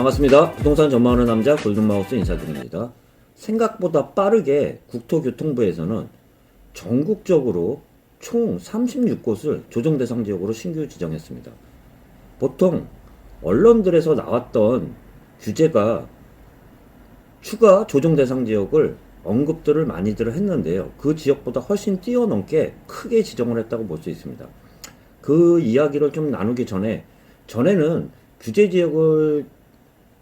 반갑습니다. 부동산 전망하는 남자 골든마우스 인사드립니다. 생각보다 빠르게 국토교통부에서는 전국적으로 총 36곳을 조정 대상 지역으로 신규 지정했습니다. 보통 언론들에서 나왔던 규제가 추가 조정 대상 지역을 언급들을 많이들 했는데요. 그 지역보다 훨씬 뛰어넘게 크게 지정을 했다고 볼 수 있습니다. 그 이야기를 좀 나누기 전에 전에는 규제 지역을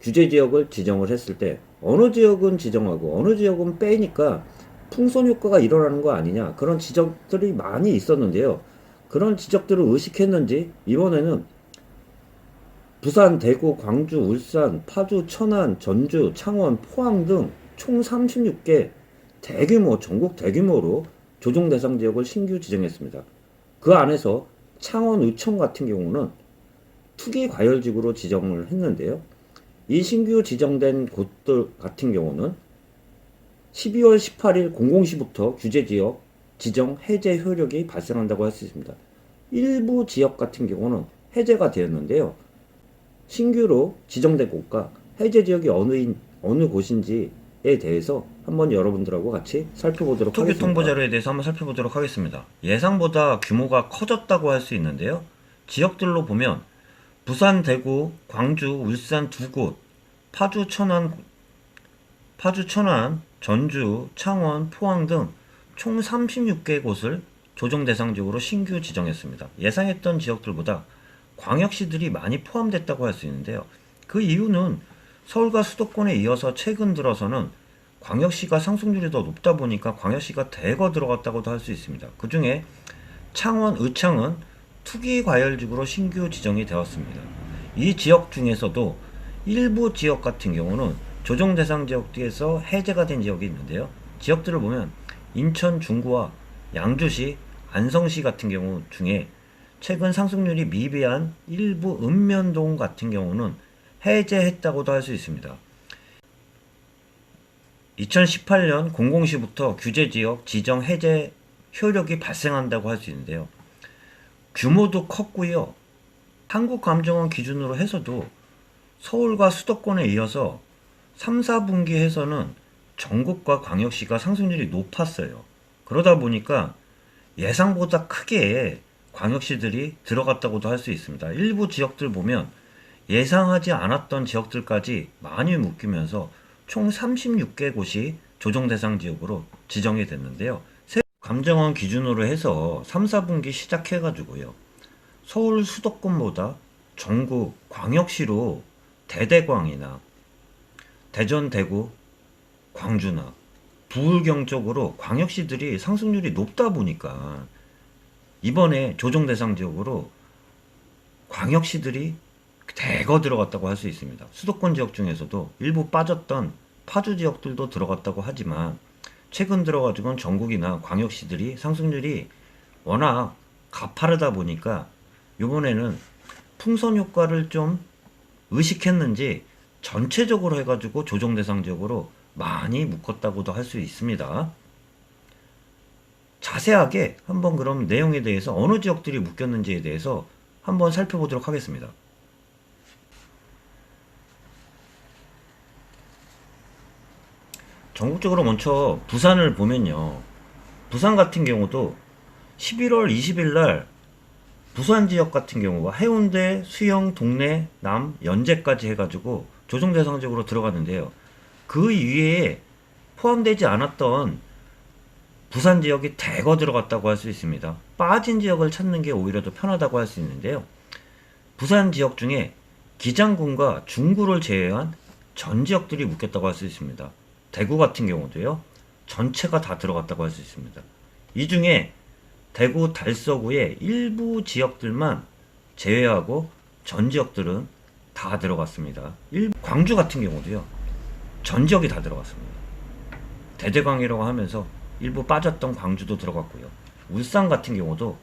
규제 지역을 지정을 했을 때 어느 지역은 지정하고 어느 지역은 빼니까 풍선 효과가 일어나는 거 아니냐 그런 지적들이 많이 있었는데요. 그런 지적들을 의식했는지 이번에는 부산, 대구, 광주, 울산, 파주, 천안, 전주, 창원, 포항 등 총 36개 대규모 전국 대규모로 조정 대상 지역을 신규 지정했습니다. 그 안에서 창원, 의청 같은 경우는 투기 과열지구로 지정을 했는데요. 이 신규 지정된 곳들 같은 경우는 12월 18일 00시부터 규제 지역 지정 해제 효력이 발생한다고 할 수 있습니다. 일부 지역 같은 경우는 해제가 되었는데요. 신규로 지정된 곳과 해제 지역이 어느 어느 곳인지에 대해서 한번 여러분들하고 같이 살펴보도록 하겠습니다. 토교통보 자료에 대해서 한번 살펴보도록 하겠습니다. 예상보다 규모가 커졌다고 할 수 있는데요. 지역들로 보면 부산, 대구, 광주, 울산 두 곳, 파주, 천안, 파주, 천안, 전주, 창원, 포항 등 총 36개 곳을 조정 대상 지역으로 신규 지정했습니다. 예상했던 지역들보다 광역시들이 많이 포함됐다고 할 수 있는데요. 그 이유는 서울과 수도권에 이어서 최근 들어서는 광역시가 상승률이 더 높다 보니까 광역시가 대거 들어갔다고도 할 수 있습니다. 그 중에 창원, 의창은 투기 과열지구로 신규 지정이 되었습니다. 이 지역 중에서도 일부 지역 같은 경우는 조정 대상 지역 뒤에서 해제가 된 지역이 있는데요. 지역들을 보면 인천 중구와 양주시, 안성시 같은 경우 중에 최근 상승률이 미비한 일부 읍면동 같은 경우는 해제했다고도 할 수 있습니다. 2018년 00시부터 규제지역 지정 해제 효력이 발생한다고 할 수 있는데요. 규모도 컸고요. 한국감정원 기준으로 해서도 서울과 수도권에 이어서 3, 4분기에서는 전국과 광역시가 상승률이 높았어요. 그러다 보니까 예상보다 크게 광역시들이 들어갔다고도 할 수 있습니다. 일부 지역들 보면 예상하지 않았던 지역들까지 많이 묶이면서 총 36개 곳이 조정 대상 지역으로 지정이 됐는데요. 새 감정원 기준으로 해서 3, 4분기 시작해가지고요. 서울 수도권보다 전국 광역시로 대대광이나 대전, 대구, 광주나 부울경 쪽으로 광역시들이 상승률이 높다 보니까 이번에 조정 대상 지역으로 광역시들이 대거 들어갔다고 할 수 있습니다. 수도권 지역 중에서도 일부 빠졌던 파주 지역들도 들어갔다고 하지만 최근 들어가지고는 전국이나 광역시들이 상승률이 워낙 가파르다 보니까 이번에는 풍선 효과를 좀 의식했는지 전체적으로 해가지고 조정 대상 지역으로 많이 묶었다고도 할 수 있습니다. 자세하게 한번 그럼 내용에 대해서 어느 지역들이 묶였는지에 대해서 한번 살펴보도록 하겠습니다. 전국적으로 먼저 부산을 보면요. 부산 같은 경우도 11월 20일 날 부산 지역 같은 경우가 해운대, 수영, 동래, 남, 연제까지 해가지고 조정 대상 지역으로 들어갔는데요. 그 이외에 포함되지 않았던 부산 지역이 대거 들어갔다고 할 수 있습니다. 빠진 지역을 찾는 게 오히려 더 편하다고 할 수 있는데요. 부산 지역 중에 기장군과 중구를 제외한 전 지역들이 묶였다고 할 수 있습니다. 대구 같은 경우도요. 전체가 다 들어갔다고 할 수 있습니다. 이 중에 대구 달서구의 일부 지역들만 제외하고 전 지역들은 다 들어갔습니다. 일, 광주 같은 경우도요. 전 지역이 다 들어갔습니다. 대대광이라고 하면서 일부 빠졌던 광주도 들어갔고요. 울산 같은 경우도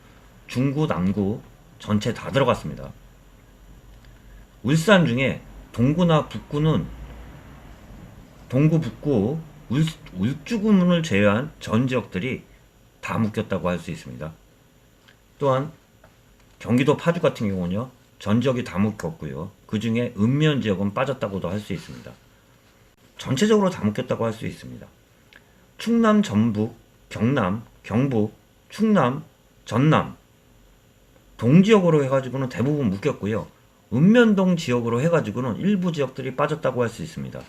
중구, 남구 전체 다 들어갔습니다. 울산 중에 동구나 북구는 동구, 북구, 울, 울주군을 제외한 전 지역들이 다 묶였다고 할 수 있습니다. 또한 경기도 파주 같은 경우는요. 전 지역이 다 묶였고요. 그그 중에 읍면 지역은 빠졌다고도 할 수 있습니다. 전체적으로 다 묶였다고 할 수 있습니다. 충남, 전북, 경남, 경북, 충남, 전남, 동지역으로 해가지고는 대부분 묶였고요. 읍면동 지역으로 해가지고는 일부 지역들이 빠졌다고 할 수 있습니다.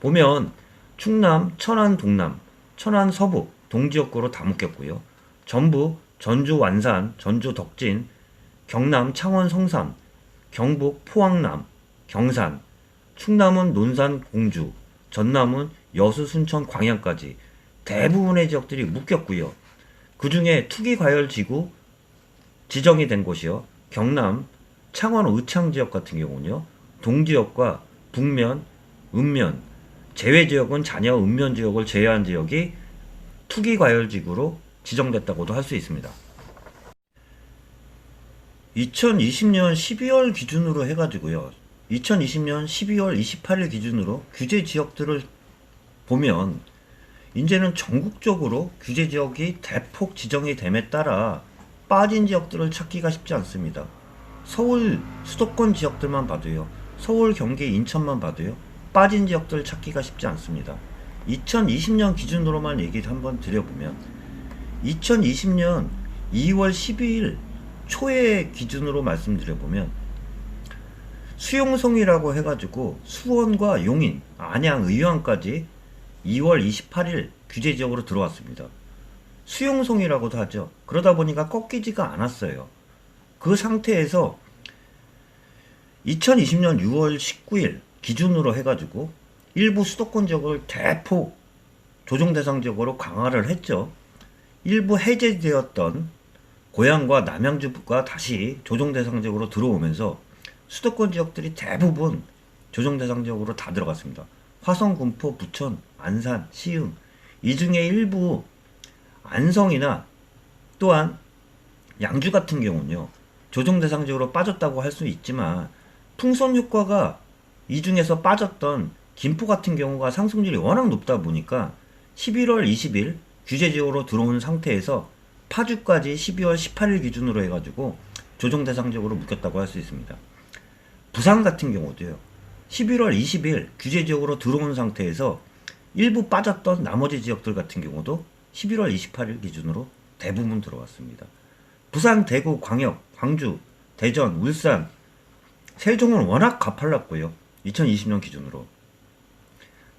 보면 충남, 천안, 동남, 천안, 서북, 동지역구로 다 묶였고요. 전북, 전주, 완산, 전주, 덕진, 경남, 창원, 성산, 경북, 포항남, 경산, 충남은 논산, 공주, 전남은 여수, 순천, 광양까지 대부분의 지역들이 묶였고요. 그 중에 투기 과열 지구 지정이 된 곳이요. 경남, 창원, 의창 지역 같은 경우는요. 동지역과 북면, 읍면, 제외 지역은 잔여 읍면 지역을 제외한 지역이 투기 과열지구로 지정됐다고도 할 수 있습니다. 2020년 12월 기준으로 해가지고요. 2020년 12월 28일 기준으로 규제 지역들을 보면 이제는 전국적으로 규제 지역이 대폭 지정이 됨에 따라 빠진 지역들을 찾기가 쉽지 않습니다. 서울 수도권 지역들만 봐도요. 서울, 경기, 인천만 봐도요. 빠진 지역들 찾기가 쉽지 않습니다. 2020년 기준으로만 얘기 한번 드려보면 2020년 2월 12일 초의 기준으로 말씀드려보면 수용성이라고 해가지고 수원과 용인, 안양, 의왕까지 2월 28일 규제 지역으로 들어왔습니다. 수용성이라고도 하죠. 그러다 보니까 꺾이지가 않았어요. 그 상태에서 2020년 6월 19일 기준으로 해가지고 일부 수도권 지역을 대폭 조정 대상 지역으로 강화를 했죠. 일부 해제되었던 고향과 남양주가 다시 조정 대상 지역으로 들어오면서 수도권 지역들이 대부분 조정 대상 지역으로 다 들어갔습니다. 화성, 군포, 부천, 안산, 시흥 이 중에 일부 안성이나 또한 양주 같은 경우는요 조정 대상 지역으로 빠졌다고 할 수 있지만 풍선 효과가 이 중에서 빠졌던 김포 같은 경우가 상승률이 워낙 높다 보니까 11월 20일 규제 지역으로 들어온 상태에서 파주까지 12월 18일 기준으로 해가지고 조정 대상 지역으로 묶였다고 할 수 있습니다. 부산 같은 경우도요. 11월 20일 규제 지역으로 들어온 상태에서 일부 빠졌던 나머지 지역들 같은 경우도 11월 28일 기준으로 대부분 들어왔습니다. 부산, 대구, 광역, 광주, 대전, 울산, 세종은 워낙 가팔랐고요. 2020년 기준으로.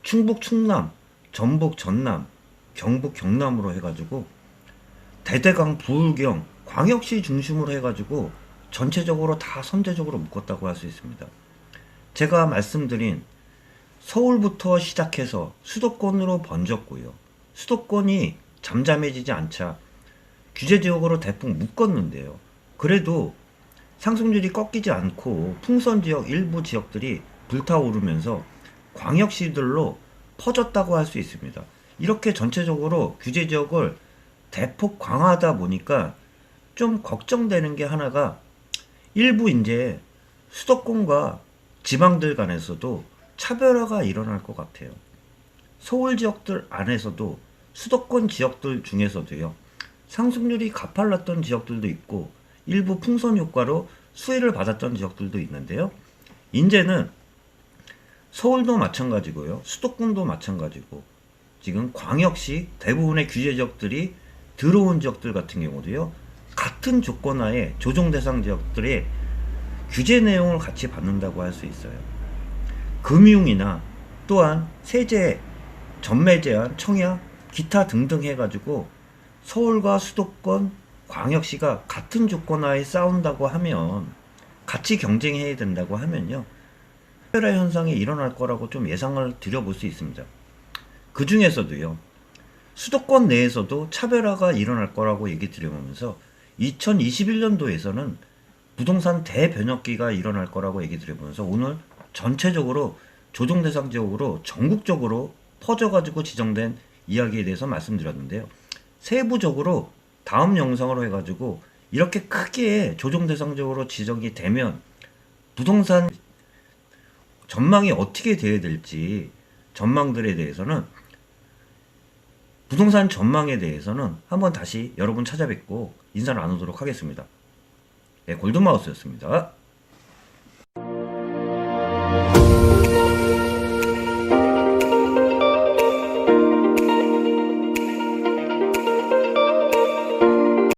충북, 충남, 전북, 전남, 경북, 경남으로 해가지고 대대강, 부울경, 광역시 중심으로 해가지고 전체적으로 다 선제적으로 묶었다고 할 수 있습니다. 제가 말씀드린 서울부터 시작해서 수도권으로 번졌고요. 수도권이 잠잠해지지 않자 규제 지역으로 대폭 묶었는데요. 그래도 상승률이 꺾이지 않고 풍선 지역 일부 지역들이 불타오르면서 광역시들로 퍼졌다고 할 수 있습니다. 이렇게 전체적으로 규제 지역을 대폭 강화하다 보니까 좀 걱정되는 게 하나가 일부 이제 수도권과 지방들 간에서도 차별화가 일어날 것 같아요. 서울 지역들 안에서도 수도권 지역들 중에서도요. 상승률이 가팔랐던 지역들도 있고 일부 풍선 효과로 수혜를 받았던 지역들도 있는데요. 이제는 서울도 마찬가지고요. 수도권도 마찬가지고 지금 광역시 대부분의 규제 지역들이 들어온 지역들 같은 경우도요. 같은 조건 하에 조정 대상 지역들의 규제 내용을 같이 받는다고 할 수 있어요. 금융이나 또한 세제, 전매 제한, 청약, 기타 등등 해가지고 서울과 수도권, 광역시가 같은 조건 하에 싸운다고 하면 같이 경쟁해야 된다고 하면요. 차별화 현상이 일어날 거라고 좀 예상을 드려볼 수 있습니다. 그 중에서도요. 수도권 내에서도 차별화가 일어날 거라고 얘기 드려보면서 2021년도에서는 부동산 대변혁기가 일어날 거라고 얘기 드려보면서 오늘 전체적으로 조정 대상 지역으로 전국적으로 퍼져가지고 지정된 이야기에 대해서 말씀드렸는데요. 세부적으로 다음 영상으로 해가지고 이렇게 크게 조정 대상적으로 지정이 되면 부동산 전망이 어떻게 돼야 될지 전망들에 대해서는 부동산 전망에 대해서는 한번 다시 여러분 찾아뵙고 인사 나누도록 하겠습니다. 네, 골든마우스였습니다.